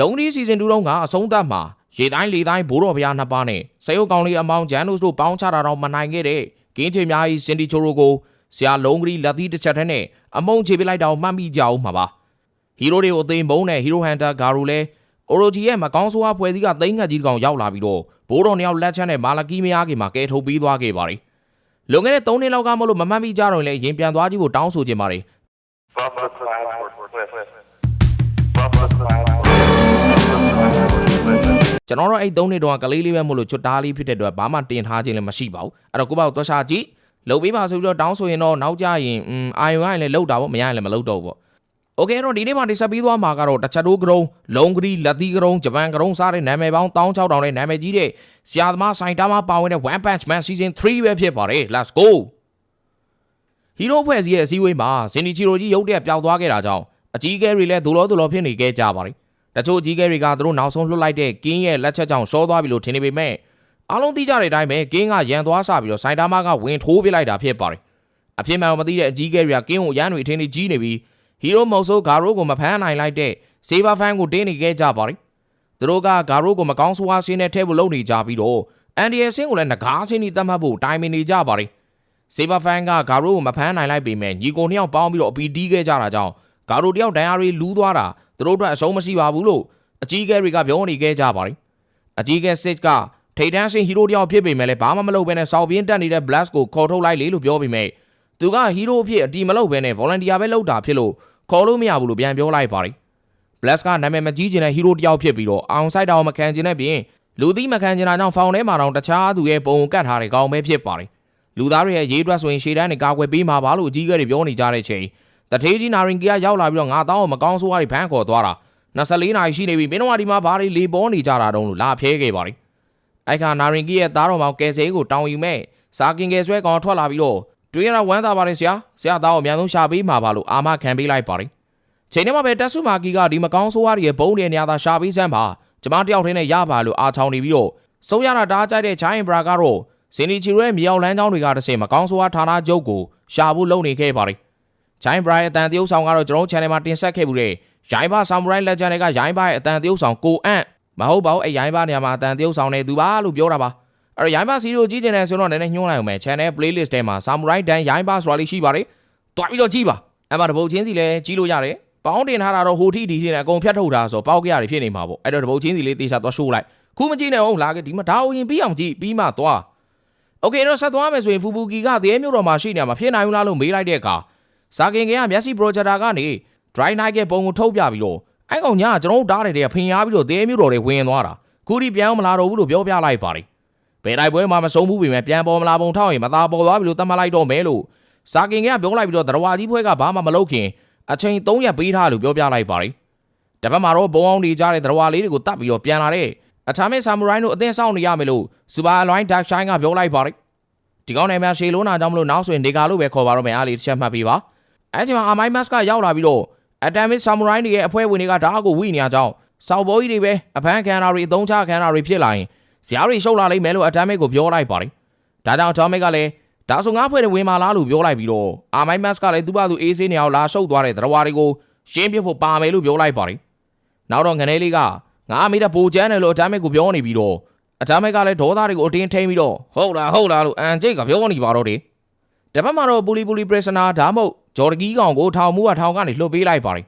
လုံးဒီစီဇန်2တုန်းကအဆုံးသတ်မှာရေတိုင်းလေတိုင်းဘိုးတော်ဘုရားနှစ်ပါးနဲ့စရုပ်ကောင်လေးအမောင်ဂျန်နိုစ်တို့ပေါင်းချတာတော့မနိုင်ခဲ့တဲ့ကင်းချေများကြီးစင်တီချိုရိုကိုဆရာလုံးကလေးလက်သီးတစ်ချက်ထဲနဲ့အမုံချေပလိုက်တာကိုမှတ်မိကြအောင်မှာပါဟီရိုတွေကိုအသိမုံနဲ့ဟီရိုဟန်တာဂါရိုလဲအိုရိုဂျီရဲ့မကောင်းဆိုးဝါးဖွဲ့စည်းကသိန်းငတ်ကြီးတစ်ကောင်ရောက်လာပြီးတော့ဘိုးတော်နှစ်ယောက်လက်ချက်နဲ့မာလကီမယားကြီးမှာကဲထုတ်ပြီးသွားခဲ့ပါတယ်လွန်ခဲ့တဲ့3နှစ်လောက်ကမလို့မမှတ်မိကြတော့ရင်လည်းရင်ပြန်သွားကြည့်ဖို့တောင်းဆိုချင်ပါတယ် Bumper cloud for Cliff. ကျွန်တော်တို့အဲ့3နှစ်တောင်ကလေးလေးပဲမို့လို့ချွတ်တားလေးဖြစ်တဲ့အတွက်ဘာမှတင်ထားခြင်းလည်းမရှိပါဘူးအဲ့တော့ကိုပေါ့သွားရှာကြည့်လုံပေးပါဆိုပြီးတော့တောင်းဆိုရင်တော့နောက်ကြရင်อืมအာယုံရရင်လည်းလုံတာပေါ့မရရင်လည်းမလုံတော့ဘူးပေါ့โอเคအဲ့တော့ဒီနေ့မှာတိဆက်ပြီးသွားမှာကတော့တချက်တိုးကရုံလုံကလေးလက်သီးကရုံဂျပန်ကရုံစားတဲ့နာမည်ပေါင်း16000နဲ့နာမည်ကြီးတဲ့ဆရာသမားဆိုင်တာမှာပါဝင်တဲ့ One Punch Man Season 3ပဲဖြစ်ပါတယ် Let's go ဟီရိုဖွဲ့စည်းရဲ့အစည်းအဝေးမှာဇင်နီချီရိုကြီးရုတ်တရက်ပျောက်သွားခဲ့တာကြောင့်အကြီးအကဲတွေလည်းဒူလောဒူလောဖြစ်နေခဲ့ကြပါတယ် တချို့အကြီးအကဲတွေကသူတို့နောက်ဆုံးလွှတ်လိုက်တဲ့ကင်းရဲ့လက်ချက်ကြောင့်ရှောသွားပြီလို့ထင်နေပေမဲ့အားလုံးသိကြတဲ့အတိုင်းပဲကင်းကရန်သွားဆပြီးတော့ဆိုင်တာမကဝင်ထိုးပစ်လိုက်တာဖြစ်ပါတယ်အဖြစ်မှန်မသိတဲ့အကြီးအကဲတွေကကင်းကိုရန်တွေအထင်းတွေကြီးနေပြီးဟီရိုမော်ဆိုဂါရိုကိုမဖမ်းနိုင်လိုက်တဲ့စေဗာဖန်ကိုတင်းနေခဲ့ကြပါတယ်သူတို့ကဂါရိုကိုမကောင်းဆိုးဝါးဆင်းနဲ့ထဲဖို့လုပ်နေကြပြီးတော့အန်ဒီယယ်ဆင်းကိုလည်းငကားဆင်းနေတတ်မှတ်ဖို့တိုင်ပင်နေကြပါတယ်စေဗာဖန်ကဂါရိုကိုမဖမ်းနိုင်လိုက်ပေမဲ့ညီကိုနှစ်ယောက်ပေါင်းပြီးတော့အပီတီးခဲ့ကြတာကြောင့်ဂါရိုတယောက်ဒဏ်ရာတွေလူးသွားတာ သူတို့အတွက်အဆုံးမရှိပါဘူးလို့အကြီးအကဲတွေကပြောနေခဲ့ကြပါတယ်အကြီးအကဲစစ်ကထိတ်တန်းစင်ဟီရိုတယောက်ဖြစ်ပေမဲ့လည်းဘာမှမလုပ်ဘဲနဲ့စောက်ပြင်းတက်နေတဲ့ blast ကိုခေါ်ထုတ်လိုက်လေလို့ပြောပေမဲ့သူကဟီရိုအဖြစ်အတီမလုပ်ဘဲနဲ့ volunteer ပဲလုပ်တာဖြစ်လို့ခေါ်လို့မရဘူးလို့ပြန်ပြောလိုက်ပါတယ် blast ကနာမည်မကြီးချင်တဲ့ဟီရိုတယောက်ဖြစ်ပြီးတော့အောင်ဆိုင်တောင်မခံချင်တဲ့ပြင်လူသီးမခံချင်တာကြောင့်ဖောင်ထဲမှာတော့တခြားသူရဲ့ပုံကတ်ထားတဲ့ကောင်ပဲဖြစ်ပါတယ်လူသားတွေရဲ့ရေးအတွက်ဆိုရင်ရှေ့တန်းနေကာကွယ်ပေးမှာပါလို့အကြီးအကဲတွေပြောနေကြတဲ့ချိန် တထေးကြီးနာရင်ကီကရောက်လာပြီးတော့ငါတောင်းအောင်မကောင်းဆိုးဝါးတွေဖမ်းခေါ်သွားတာ24နာရီရှိနေပြီမင်းတို့ကဒီမှာဘာတွေလေပေါ်နေကြတာတုံးလို့လာဖျဲခဲ့ပါလိအဲ့ခါနာရင်ကီရဲ့သားတော်မောင်ကယ်ဆယ်ကိုတောင်းယူမဲ့စာကင်ကယ်ဆွဲကောင်ထွက်လာပြီးတော့တွေးရတာဝမ်းသာပါတယ်ဆရာဆရာသားကိုအများဆုံးရှာပေးမှာပါလို့အာမခံပေးလိုက်ပါလိချိန်ထဲမှာပဲတက်ဆုမာကီကဒီမကောင်းဆိုးဝါးတွေရဲ့ဘုံတွေနေရာသာရှာပေးစမ်းပါကျမတယောက်တည်းနဲ့ရပါလို့အာချောင်းနေပြီးတော့ဆုံးရတာတားကြိုက်တဲ့ချိုင်းဘရာကတော့ဇင်နီချီရဲ့မြောက်လန်းကျောင်းတွေကတစ်ဆင့်မကောင်းဆိုးဝါးဌာနချုပ်ကိုရှာဖို့လုပ်နေခဲ့ပါတယ်။ ဂျိုင်းဘရိုင်အတန်တရုပ်ဆောင်ကတော့ကျွန်တော် channel မှာတင်ဆက်ခဲ့မှုတဲ့ရိုင်းဘာဆာမူရိုင်းလက်ဂျန်တွေကရိုင်းဘာရဲ့အတန်တရုပ်ဆောင်ကိုအန့်မဟုတ်ပါဘူးအဲရိုင်းဘာနေရာမှာအတန်တရုပ်ဆောင်နေသူပါလို့ပြောတာပါ။အဲ့တော့ရိုင်းဘာစီကိုကြည့်ကျင်တယ်ဆိုတော့နည်းနည်းညှိုးလိုက်အောင်မယ် channel playlist ထဲမှာဆာမူရိုင်းဒန်ရိုင်းဘာဆိုတာလေးရှိပါတယ်။တွားပြီးတော့ကြည့်ပါ။အဲ့မှာတပုတ်ချင်းစီလည်းကြည့်လို့ရတယ်။ပေါင်းတင်ထားတာတော့ဟိုထိဒီထိနဲ့အကုန်ဖြတ်ထုတ်တာဆိုပေါက်ကြရတွေဖြစ်နေမှာပေါ့။အဲ့တော့တပုတ်ချင်းစီလေးတေချာသွားရှိုးလိုက်။ခုမကြည့်နဲ့အောင်လာခဲ့ဒီမှာဒါအိုရင်ပြီးအောင်ကြည့်ပြီးမှသွား။။ Okay တော့ဆက်သွားမယ်ဆိုရင်ဖူဘူကီကတရေမျိုးတော်မှာရှိနေမှာဖြစ်နိုင်ဘူးလားလို့မေးလိုက်တဲ့အခါ စာကင်ကင်ကမျက်စိ projector ကနေ dry night ရဲ့ပုံကိုထုတ်ပြပြီးတော့အဲ့ကောင်ညာကျွန်တော်တို့တားတယ်တဲ့ဖင်ရားပြီးတော့တရေမျိုးတော်တွေဝင်သွားတာခုထိပြန်မလာတော့ဘူးလို့ပြောပြလိုက်ပါတယ်။ဘယ်တိုက်ပွဲမှာမဆုံးဘူးပေမဲ့ပြန်ပေါ်မလာပုံထောက်ရင်မသာပေါ်သွားပြီလို့သတ်မှတ်လိုက်တော့မယ်လို့စာကင်ကင်ကပြောလိုက်ပြီးတော့တရဝါကြီးဖွဲကဘာမှမလုပ်ခင်အချိန်3ရက်ပေးထားလို့ပြောပြလိုက်ပါတယ်။တပတ်မှာတော့ဘုံအောင်နေကြတဲ့တရဝါလေးတွေကိုတတ်ပြီးတော့ပြန်လာတဲ့အထာမစ်ဆာမူရိုင်းတို့အသင်းဆောင်နေရမယ်လို့စူပါအလွိုင်းဒက်ရှိုင်းကပြောလိုက်ပါတယ်ဒီကောင်းနေများရှေလုံးနာကြောင့်မလို့နောက်ဆိုရင်နေကာလို့ပဲခေါ်ပါတော့မယ်အားလေးတစ်ချက်မှတ်ပေးပါ အဲချိန်မှာအမိုင်းမတ်ကရောက်လာပြီးတော့အတမ်မစ်ဆာမူရိုင်းတွေရဲ့အဖွဲ့ဝင်တွေကဓာတ်ကိုဝိနေရကြောင်းစောက်ဘောကြီးတွေပဲအဖမ်းခံတာတွေအသုံးချခံတာတွေဖြစ်လာရင်ဇာတ်တွေရှုပ်လာလိမ့်မယ်လို့အတမ်မစ်ကိုပြောလိုက်ပါတယ်ဒါကြောင့်အတမ်မစ်ကလည်းဒါဆိုငါဖွဲ့တဲ့ဝင်မာလားလို့ပြောလိုက်ပြီးတော့အာမိုင်းမတ်ကလည်းသူ့ဘာသူအေးဆေးနေအောင်လာရှုပ်သွားတဲ့သရဝါတွေကိုရှင်းပြဖို့ပါမယ်လို့ပြောလိုက်ပါတယ်နောက်တော့ငနေလေးကငါအမေကပိုချမ်းတယ်လို့အတမ်မစ်ကိုပြောနေပြီးတော့အတမ်းမိုက်ကလည်းဒေါသတွေကိုအတင်းထိန်ပြီးတော့ဟုတ်လားဟုတ်လားလို့အန်ကျိတ်ကပြောနေပါတော့တယ်တပတ်မှာတော့ပူလီပူလီပရက်စနာဒါမှမဟုတ် ဂျော်ဒကီးကောင်ကိုထောင်မှုကထောင်ကနေလှုပ်ပေးလိုက်ပါတယ်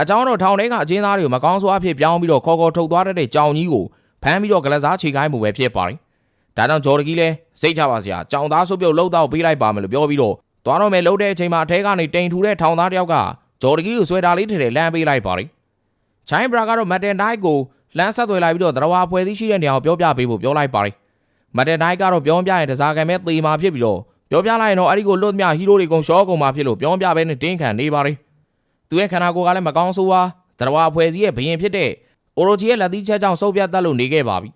အကြောင်းတော့ထောင်ထဲကအချင်းသားတွေကိုမကောင်းဆိုးအဖြစ်ပြောင်းပြီးတော့ခေါ်ခေါ်ထုတ်သွားတဲ့ကြောင်ကြီးကိုဖမ်းပြီးတော့ဂလက်စားခြေခိုင်းမှုပဲဖြစ်ပါတယ်ဒါကြောင့်ဂျော်ဒကီးလည်းစိတ်ချပါစရာကြောင်သားဆုပ်ပြုတ်လှုပ်တော့ပေးလိုက်ပါမယ်လို့ပြောပြီးတော့သွားတော့မယ်လှုပ်တဲ့အချိန်မှာအထဲကနေတိန်ထူတဲ့ထောင်သားတယောက်ကဂျော်ဒကီးကိုဆွဲတာလေးထည့်လမ်းပေးလိုက်ပါတယ်ချိုင်းဘရာကတော့မတ်တန်ဒိုက်ကိုလမ်းဆက်သွယ်လိုက်ပြီးတော့တရဝါဖွဲ့စည်းရှိတဲ့နေရာကိုပြောပြပေးဖို့ပြောလိုက်ပါတယ်မတ်တန်ဒိုက်ကတော့ပြောပြရင်တစားကံပဲသေမာဖြစ်ပြီးတော့ ပြောပြလိုက်ရင်တော့အဲ့ဒီကိုလွတ်မြဟီးရိုးတွေကုန်ရှောကုန်မှာဖြစ်လို့ပြောပြပဲနဲ့တင်းခံနေပါတယ်သူရဲ့ခန္ဓာကိုယ်ကလည်းမကောင်းဆိုးဝါးတရဝါဖွဲ့စည်းရဲ့ဘရင်ဖြစ်တဲ့အိုရိုဂျီရဲ့လက်သီးချက်ကြောင့်စုပ်ပြတ်တတ်လို့နေခဲ့ပါပြီ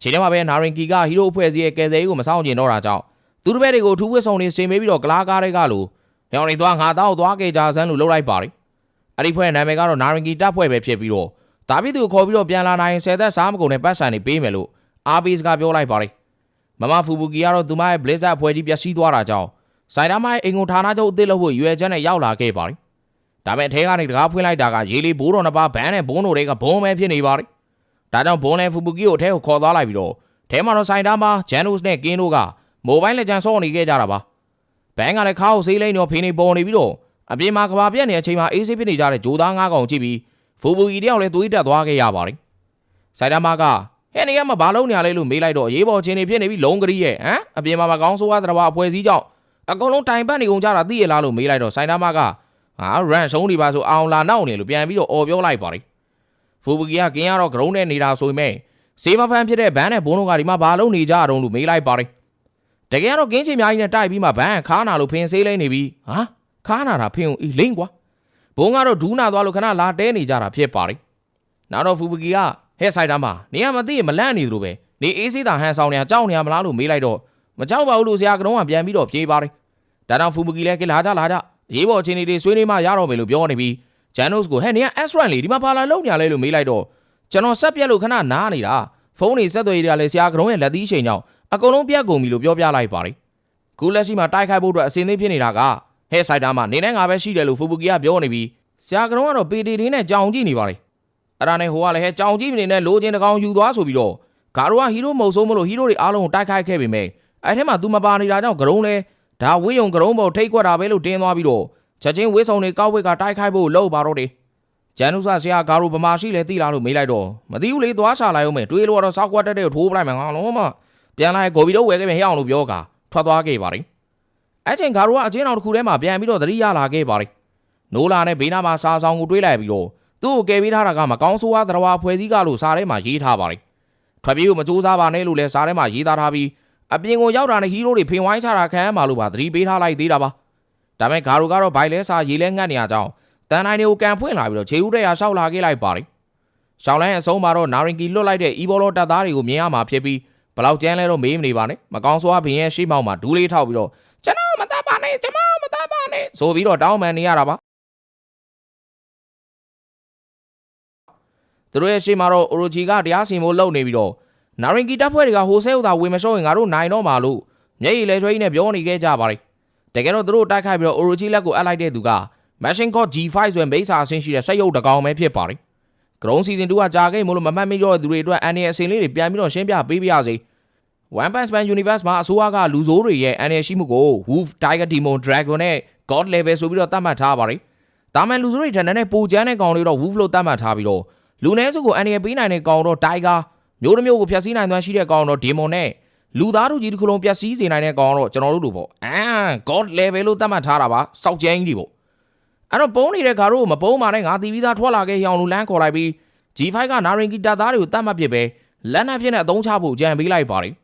ချိန်ထဲမှာပဲနာရင်ကီကဟီးရိုးအဖွဲ့စည်းရဲ့ကယ်ဆယ်ရေးကိုမဆောင်ကျင်တော့တာကြောင့်သူတို့ဘက်တွေကိုထူးဝစ်ဆောင်နေစင်မေးပြီးတော့ဂလာကားတွေကလို့ညောင်နေသွားငါတောက်သွားကြကြဆန်းလို့လှုပ်လိုက်ပါတယ်အဲ့ဒီဖွဲ့နာမည်ကတော့နာရင်ကီတပ်ဖွဲ့ပဲဖြစ်ပြီးတော့ဒါပြည့်သူခေါ်ပြီးတော့ပြန်လာနိုင်ဆယ်သက်စားမကုန်နဲ့ပတ်စံနေပေးမယ်လို့အာဘီစကပြောလိုက်ပါတယ် မမဖူဘူကီကတော့သူမရဲ့ Blizzard အဖွဲ့ကြီးပျက်စီးသွားတာကြောင့်ဆိုင်တာမရဲ့အင်ကိုဌာနချုပ်အသစ်လို့ဖို့ရွယ်ချက်နဲ့ရောက်လာခဲ့ပါတယ်ဒါပေမဲ့အထဲကနေတကားဖွင့်လိုက်တာကရေလီဘိုးတော်နှစ်ပါးဘန်းနဲ့ဘုန်းတို့တွေကဘုံပဲဖြစ်နေပါတယ်ဒါကြောင့်ဘုန်းနဲ့ဖူပူကီကိုအထဲကိုခေါ်သွားလိုက်ပြီးတော့ထဲမှာတော့ဆိုင်တာမှာဂျန်နိုစ်နဲ့ကင်းတို့ကမိုဘိုင်းလက်ကျန်ဆော့နေခဲ့ကြတာပါဘန်းကလည်းခါကိုဆေးလိမ့်တော့ဖေးနေပေါ်နေပြီးတော့အပြင်မှာကဘာပြက်နေတဲ့အချိန်မှာအေးဆေးဖြစ်နေကြတဲ့ဂျိုသားငါးကောင်ကြည့်ပြီးဖူပူကီတယောက်လည်းသွေးတက်သွားခဲ့ရပါတယ်ဆိုင်တာမှာက ဟဲ့နေရမှာဘာလုံးနေရလဲလို့မေးလိုက်တော့ရေးပေါ်ချင်းနေဖြစ်နေပြီးလုံးကလေးရဲ့ဟမ်အပြင်မှာမကောင်းဆိုးရတဲ့ဘာအဖွဲ့စည်းကြောင့်အကုန်လုံးတိုင်ပတ်နေကုန်ကြတာသိရလားလို့မေးလိုက်တော့ဆိုင်တာမှာကဟာရန်ဆုံးနေပါဆိုအောင်လာနောက်နေလို့ပြန်ပြီးတော့អော်ပြောလိုက်ပါတယ်ဖူဘူကီကကင်းရတော့ဂရုံးနဲ့နေတာဆိုပေမဲ့စေးမဖန်ဖြစ်တဲ့ဘန်းနဲ့ဘုံတို့ကဒီမှာဘာလုပ်နေကြတုံးလို့မေးလိုက်ပါတယ်တကယ်တော့ကင်းချင်များကြီးနဲ့တိုက်ပြီးမှဘန်းကခါနာလို့ဖင်ဆေးလိမ့်နေပြီဟာခါနာတာဖင်ကိုအီလိမ့်ကွာဘုံကတော့ဒူးနာသွားလို့ခဏလာတဲနေကြတာဖြစ်ပါတယ်နောက်တော့ဖူဘူကီက ဟဲ့ဆိုင်တာမှာနေရမသိရင်မလန့်နေသလိုပဲနေအေးစေးတာဟန်ဆောင်နေကြောက်နေရမလားလို့မေးလိုက်တော့မကြောက်ပါဘူးလို့ဆရာကတုံးကပြန်ပြီးတော့ပြေးပါတယ်ဒါတော့ဖူဘူကီလည်းကလာကြလာကြရေးပေါ်ချင်းတွေဆွေးနွေးမှရတော့မယ်လို့ပြောနေပြီးဂျန်နို့စ်ကိုဟဲ့နေက S-Run လေဒီမှာဘာလာလုံးညာလဲလို့မေးလိုက်တော့ကျွန်တော်ဆက်ပြက်လို့ခဏနားနေတာဖုန်းတွေဆက်သွယ်ရေးတွေကလည်းဆရာကတုံးရဲ့လက်သီးချိန်ကြောင့်အကုန်လုံးပြတ်ကုန်ပြီလို့ပြောပြလိုက်ပါတယ်ခုလက်ရှိမှာတိုက်ခိုက်ဖို့အတွက်အစင်းသေးဖြစ်နေတာကဟဲ့ဆိုင်တာမှာနေနဲ့ငါပဲရှိတယ်လို့ဖူဘူကီကပြောနေပြီးဆရာကတုံးကတော့ပေတီတင်းနဲ့ကြောင်ကြည့်နေပါတယ် အဲ့ဒါနဲ့ဟိုကလည်းဟဲ့ကြောင်ကြည့်မနေနဲ့လိုချင်တကောင်ယူသွားဆိုပြီးတော့ဂါရိုကဟီးရိုးမဟုတ်ဆုံးမလို့ဟီးရိုးတွေအားလုံးကိုတိုက်ခိုက်ခဲ့ပေမဲ့အဲ့ထဲမှာ तू မပါနေတာကြောင့်ကတုံးလဲဒါဝေးယုံကတုံးပေါ်ထိတ်ခွက်တာပဲလို့တင်းသွားပြီးတော့ချက်ချင်းဝေးဆောင်တွေကောက်ဝက်ကတိုက်ခိုက်ဖို့လှုပ်ပါတော့တယ်ဂျန်နုဆာဆရာကားတို့ဗမာရှိလဲတိလာလို့မေးလိုက်တော့မသိဘူးလေသွားချလိုက်အောင်မယ်တွေးလို့ကတော့စောက်ကွက်တက်တဲ့ကိုထိုးပလိုက်မယ်ငါလုံးမပြန်လိုက်ကိုဘီတော့ဝဲခဲ့ပြန်ဟဲ့အောင်လို့ပြောကာထွက်သွားခဲ့ပါတယ်အဲ့ချိန်ကားတို့ကအချင်းအောင်တစ်ခုထဲမှာပြန်ပြီးတော့သတိရလာခဲ့ပါတယ်နိုးလာနဲ့ဘေးနားမှာစာဆောင်ကိုတွေးလိုက်ပြီးတော့ သူ့ကိုကယ်ပေးထားတာကမကောင်းဆိုးဝါးသရဝါဖွဲ့စည်းကလို့စာထဲမှာရေးထားပါတယ်ထွက်ပြေးကိုမစူးစမ်းပါနဲ့လို့လဲစာထဲမှာရေးသားထားပြီးအပြင်ကိုရောက်တာနဲ့ဟီးရိုးတွေဖင်ဝိုင်းချတာခံရမှာလို့ပါသတိပေးထားလိုက်သေးတာပါဒါပေမဲ့ဂါရိုကတော့ဘိုင်လဲစာရေးလဲငတ်နေရကြောင်းတန်တိုင်းတွေကိုကန်ဖွင့်လာပြီးတော့ခြေဦးတဲ့ရာရှောက်လာခဲ့လိုက်ပါတယ်။ရှောင်းလိုင်းအဆုံးမှာတော့နာရင်ကီလွတ်လိုက်တဲ့အီဘောလောတပ်သားတွေကိုမြင်ရမှာဖြစ်ပြီးဘလောက်ကျန်းလဲတော့မေးမနေပါနဲ့။မကောင်းစွာဘင်ရဲ့ရှေ့မောက်မှာဒူးလေးထောက်ပြီးတော့ကျွန်တော်မတတ်ပါနဲ့ကျွန်တော်မတတ်ပါနဲ့ဆိုပြီးတော့တောင်းပန်နေရတာပါ။ သူတို့ရဲ့ရှေ့မှာတော့အိုရိုချီကတရားစီမိုးလုပ်နေပြီးတော့နာရင်ကီတပ်ဖွဲ့တွေကဟိုဆဲဥသာဝင်မလျှော့ရင်ငါတို့နိုင်တော့မှာလို့မျက်ရည်လဲချွေးနဲ့ပြောနေခဲ့ကြပါတယ်။တကယ်တော့သူတို့တိုက်ခိုက်ပြီးတော့ Orochi လက်ကိုအပ်လိုက်တဲ့သူက Machine Code G5 ဆိုရင်မိတ်ဆာအဆင်းရှိတဲ့စက်ရုပ်တစ်ကောင်ပဲဖြစ်ပါတယ်။ Ground Season 2ကကြာခဲ့မို့လို့မမှတ်မိတော့တဲ့သူတွေအတွက်အန်ရအစင်လေးတွေပြန်ပြီးတော့ရှင်းပြပေးပါရစေ။ One Punch Man Universe မှာအစိုးရကလူဆိုးတွေရဲ့အန်ရရှိမှုကို Wolf, Tiger Demon, Dragon နဲ့ God Level ဆိုပြီးတော့သတ်မှတ်ထားပါတယ်။ဒါမှမဟုတ်လူဆိုးတွေထက်နဲ့ပိုကျန်းတဲ့ကောင်တွေတော့ Wolf လို့သတ်မှတ်ထားပြီးတော့ လူနည်းစုကိုအန်ရပေးနိုင်တဲ့ကောင်တော့ Tiger မျိုးတစ်မျိုးကိုဖျက်ဆီးနိုင်သွမ်းရှိတဲ့ကောင်တော့ Demon နဲ့လူသားတို့ကြီးတစ်ခုလုံးပျက်စီးစေနိုင်တဲ့ကောင်တော့ကျွန်တော်တို့တို့ပေါ့အာ god level လို့သတ်မှတ်ထားတာပါစောက်ကျန်းကြီးတွေပေါ့အဲ့တော့ပုံနေတဲ့ကားတို့မပုံပါနဲ့ငါတီးပြီးသားထွက်လာခဲ့ရအောင်လို့လမ်းခေါ်လိုက်ပြီး G5 ကနာရင်ကီတပ်သားတွေကိုတတ်မှတ်ပစ်ပဲလက်နက်ဖြစ်နေအသုံးချဖို့ကြံပေးလိုက်ပါတယ်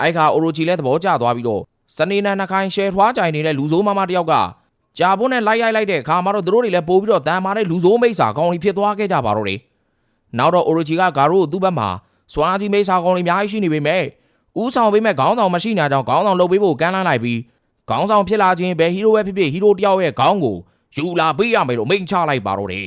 အဲ့ခါအိုရိုချီလည်းသဘောကျသွားပြီးတော့စနေနန်နှခိုင်ရှယ်ထွားကြိုင်နေတဲ့လူဆိုးမမတယောက်ကကြာဖို့နဲ့လိုက်ရိုက်လိုက်တဲ့အခါမှာတော့သူတို့တွေလည်းပို့ပြီးတော့တန်မာတဲ့လူဆိုးမိတ်ဆာကောင်းကြီးဖြစ်သွားခဲ့ကြပါတော့တယ် နောက်တော့အိုရိုချီကဂါရိုကိုသူ့ဘက်မှာစွမ်းအားကြီးမိတ်ဆာကောင်းကြီးအများကြီးရှိနေပေမဲ့ဥဆောင်ပေးမဲ့ခေါင်းဆောင်မရှိညာကြောင့်ခေါင်းဆောင်လုပ်ပေးဖို့ကမ်းလှမ်းလိုက်ပြီးခေါင်းဆောင်ဖြစ်လာခြင်းပဲဟီးရိုးပဲဖြစ်ဖြစ်ဟီးရိုးတယောက်ရဲ့ခေါင်းကိုယူလာပေးရမယ်လို့မိန့်ချလိုက်ပါတော့တယ်